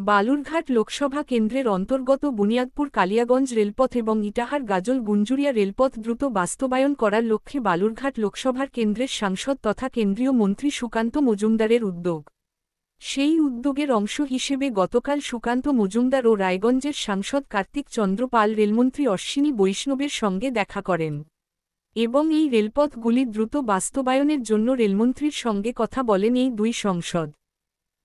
বালুরঘাট লোকসভা কেন্দ্রের অন্তর্গত বুনিয়াদপুর কালিয়াগঞ্জ রেলপথ এবং ইটাহার গাজল গুঞ্জুরিয়া রেলপথ দ্রুত বাস্তবায়ন করার লক্ষ্যে বালুরঘাট লোকসভার কেন্দ্রের সাংসদ তথা কেন্দ্রীয় মন্ত্রী সুকান্ত মজুমদারের উদ্যোগ। সেই উদ্যোগের অংশ হিসেবে গতকাল সুকান্ত মজুমদার ও রায়গঞ্জের সাংসদ কার্তিক চন্দ্র পাল রেলমন্ত্রী অশ্বিনী বৈষ্ণবের সঙ্গে দেখা করেন এবং এই রেলপথগুলি দ্রুত বাস্তবায়নের জন্য রেলমন্ত্রীর সঙ্গে কথা বলেন এই দুই সংসদ।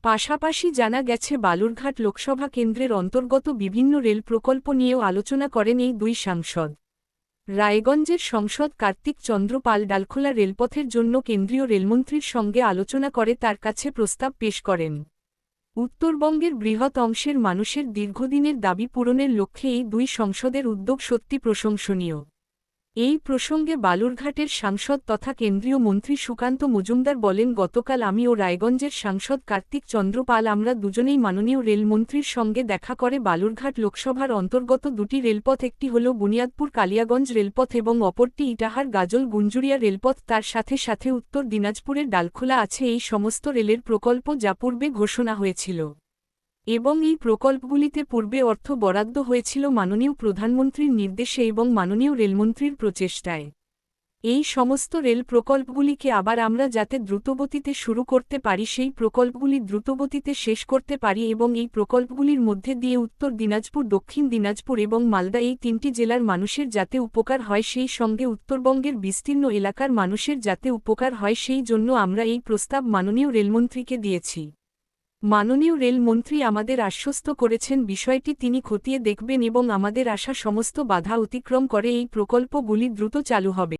পাশাপাশি জানা গেছে, বালুরঘাট লোকসভা কেন্দ্রের অন্তর্গত বিভিন্ন রেল প্রকল্প নিয়েও আলোচনা করেন এই দুই সাংসদ। রায়গঞ্জের সংসদ কার্তিক চন্দ্র পাল ডালখোলা রেলপথের জন্য কেন্দ্রীয় রেলমন্ত্রীর সঙ্গে আলোচনা করে তার কাছে প্রস্তাব পেশ করেন। উত্তরবঙ্গের বৃহৎ অংশের মানুষের দীর্ঘদিনের দাবি পূরণের লক্ষ্যে এই দুই সংসদের উদ্যোগ সত্যি প্রশংসনীয়। এই প্রসঙ্গে বালুরঘাটের সাংসদ তথা কেন্দ্রীয় মন্ত্রী সুকান্ত মজুমদার বলেন, গতকাল আমি ও রায়গঞ্জের সাংসদ কার্তিক চন্দ্রপাল আমরা দুজনেই মাননীয় রেলমন্ত্রীর সঙ্গে দেখা করে বালুরঘাট লোকসভার অন্তর্গত দুটি রেলপথ, একটি হল বুনিয়াদপুর কালিয়াগঞ্জ রেলপথ এবং অপরটি ইটাহার গাজল গুঞ্জুরিয়া রেলপথ। তার সাথে সাথে উত্তর দিনাজপুরের ডালখোলা আছে। এই সমস্ত রেলের প্রকল্প যা পূর্বে ঘোষণা হয়েছিল। এবং এই প্রকল্পগুলিতে পূর্বে অর্থ বরাদ্দ হয়েছিল মাননীয় প্রধানমন্ত্রীর নির্দেশে এবং মাননীয় রেলমন্ত্রীর প্রচেষ্টায়। এই সমস্ত রেল প্রকল্পগুলিকে আবার আমরা যাতে দ্রুতগতিতে শুরু করতে পারি, সেই প্রকল্পগুলি দ্রুতগতিতে শেষ করতে পারি এবং এই প্রকল্পগুলির মধ্যে দিয়ে উত্তর দিনাজপুর, দক্ষিণ দিনাজপুর এবং মালদা এই তিনটি জেলার মানুষের যাতে উপকার হয়, সেই সঙ্গে উত্তরবঙ্গের বিস্তীর্ণ এলাকার মানুষের যাতে উপকার হয়, সেই জন্য আমরা এই প্রস্তাব মাননীয় রেলমন্ত্রীকে দিয়েছি। মাননীয় রেলমন্ত্রী আমাদের আশ্বস্ত করেছেন বিষয়টি তিনি খতিয়ে দেখবেন এবং আমাদের আশা সমস্ত বাধা অতিক্রম করে এই প্রকল্পগুলি দ্রুত চালু হবে।